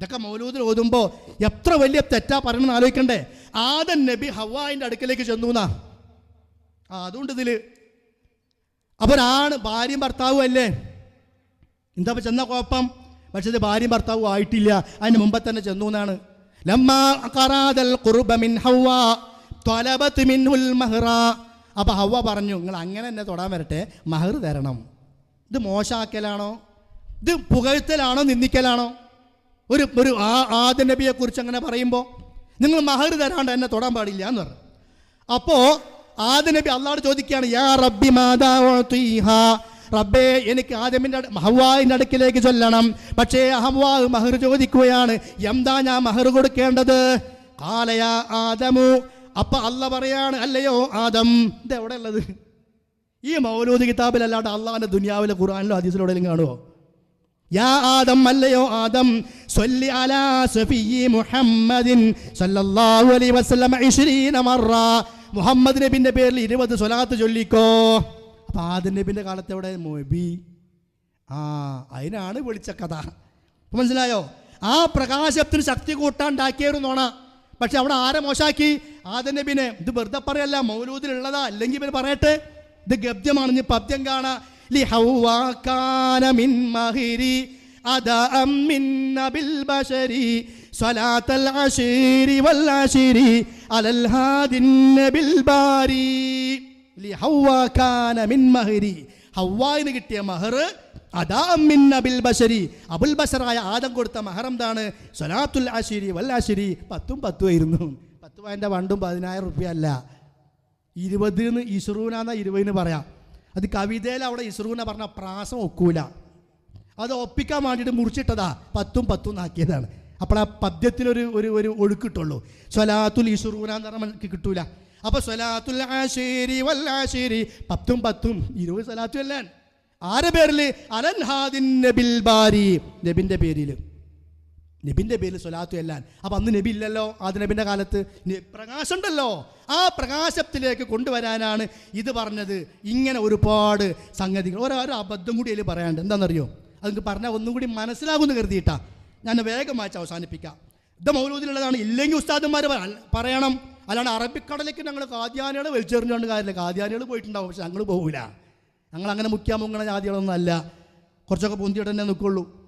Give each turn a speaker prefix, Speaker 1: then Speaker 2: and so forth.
Speaker 1: ഇതൊക്കെ മൗലൂദിൽ ഓതുമ്പോൾ എത്ര വലിയ തെറ്റാ പറയണമെന്ന് ആലോചിക്കണ്ടേ. ആദൻ നബി ഹവായിന്റെ അടുക്കലേക്ക് ചെന്നു എന്നാ. ആ അതുകൊണ്ട് ഇതിൽ ഒരാണ് ഭാര്യയും ഭർത്താവും അല്ലേ? എന്താ ചെന്ന കുഴപ്പം? പക്ഷേ ഇത് ഭാര്യയും ഭർത്താവും ആയിട്ടില്ല. അതിന് മുമ്പ് തന്നെ ചെന്നു എന്നാണ്. ലമ്മാ ഖറാദൽ ഖുർബ മിൻ ഹവ്വ ത്വലബത് മിൻഹുൽ മഹ്റ. അപ്പോൾ ഹവ പറഞ്ഞു നിങ്ങൾ അങ്ങനെ തന്നെ തൊടാൻ വരട്ടെ മഹർ തരണം. ഇത് മോശാക്കലാണോ? ഇത് പുകഴ്ത്തലാണോ നിന്ദിക്കലാണോ? ഒരു ഒരു ആ ആദ്യ നബിയെ കുറിച്ച് അങ്ങനെ പറയുമ്പോൾ നിങ്ങൾ മഹർ തരാണ്ട് എന്നെ തൊടാൻ പാടില്ല എന്ന് പറഞ്ഞു. അപ്പോൾ ആദ്യ നബി അള്ളാട് ചോദിക്കുകയാണ് യാ റബ്ബി മാതാ. റബ്ബേ എനിക്ക് ആദ്യമിന്റെ ഹവായിന്റെ അടുക്കിലേക്ക് ചൊല്ലണം. പക്ഷേ ഹവാ മഹർ ചോദിക്കുകയാണ് എന്താ ഞാൻ മഹർ കൊടുക്കേണ്ടത്? കാലയാ ആദമു അപ്പൊ അല്ല പറയാണ് അല്ലയോ ആദം ഇത് എവിടെ ഉള്ളത് ഈ മൗലൂദ് കിതാബിലല്ലാണ്ട് അള്ളാഹിന്റെ ദുനിയാവിലെ ഖുർആാനിലോ ഹദീസിലോ കാണുമോ യാ ആദം അല്ലയോ ആദം സ്വല്ലി അലാ സഫിയി മുഹമ്മദിൻ സല്ലല്ലാഹു അലൈഹി വസല്ലം 20 മറ മുഹമ്മദ് നബിന്റെ പേരിൽ ഇരുപത് സ്വലാത്ത് ചൊല്ലിക്കോ. അപ്പൊ ആദം നബിന്റെ കാലത്ത് എവിടെ? മൊബി. ആ അതിനാണ് വിളിച്ച കഥ. മനസ്സിലായോ? ആ പ്രകാശത്തിന് ശക്തി കൂട്ടാണ്ടാക്കിയൊരു നോണ. പക്ഷെ അവിടെ ആരെ മോശാക്കി? ആദ്യ നബിനെ ഇത് വെറുതെ പറയല്ല മൗലൂദിലുള്ളതാ. അല്ലെങ്കിൽ ഇവർ പറയട്ടെ ഇത് ഗബ്ജമാണ് ഇനി പദ്യം കാണാം. ഹവായിന് കിട്ടിയ മഹർ അബുൽ ബഷറായ ആദം കൊടുത്ത മഹർ എന്താണ്? സൊലാത്തുൽ ആശിരി വല്ലാശിരി പത്തും പത്തുമായിരുന്നു ആയിരുന്നു വണ്ടും പതിനായിരം റുപ്യ അല്ല ഇരുപതിന് ഇസ്രൂനാന്ന ഇരുപതിന് പറയാം. അത് കവിതയിൽ അവിടെ ഇസ്രൂന പറഞ്ഞ പ്രാസം ഒക്കൂല. അത് ഒപ്പിക്കാൻ വേണ്ടിയിട്ട് മുറിച്ചിട്ടതാ. പത്തും പത്തും നാക്കിയതാണ്. അപ്പോൾ ആ പദ്യത്തിലൊരു ഒരു ഒരു ഒഴുക്കിട്ടുള്ളൂ. സ്വലാത്തുൽ ഇസ്രൂന എന്ന് പറഞ്ഞാൽ നമുക്ക് കിട്ടൂല. അപ്പോൾ സ്വലാത്തുൽ ആശേരി വല്ലാശേരി പത്തും പത്തും ഇരുപത് സ്വലാത്തു അല്ലാൻ ആരെ പേരിൽ അലൻഹാദിൻ നബിൽ ബാരി. നബിന്റെ പേരിൽ നബിന്റെ പേരിൽ സ്വലാത്തു എല്ലാൻ അപ്പം അന്ന് നബി ഇല്ലല്ലോ ആദ്യ നബിന്റെ കാലത്ത്. പ്രകാശമുണ്ടല്ലോ. ആ പ്രകാശത്തിലേക്ക് കൊണ്ടുവരാനാണ് ഇത് പറഞ്ഞത്. ഇങ്ങനെ ഒരുപാട് സംഗതികൾ. ഓരോ അബദ്ധം കൂടി അതിൽ പറയാണ്ട് എന്താണെന്നറിയോ? അതെനിക്ക് പറഞ്ഞാൽ ഒന്നും കൂടി മനസ്സിലാകുമെന്ന് കരുതിയിട്ടാ. ഞാൻ വേഗം വായിച്ച് അവസാനിപ്പിക്കാം. ഇത് മൗലൂദിലുള്ളതാണ്. ഇല്ലെങ്കിൽ ഉസ്താദന്മാർ പറയണം. അല്ലാണ്ട് അറബിക്കടലേക്ക് ഞങ്ങൾ കാദ്യാനികൾ വലിച്ചെറിഞ്ഞുകൊണ്ട് കാര്യമില്ല. കാദ്യാനികൾ പോയിട്ടുണ്ടാവും. പക്ഷെ ഞങ്ങൾ പോകില്ല ഞങ്ങൾ അങ്ങനെ മുഖ്യ മുങ്ങണ ജാതികളൊന്നും അല്ല. കുറച്ചൊക്കെ പൊന്തിയിട്ട് തന്നെ നിൽക്കുള്ളൂ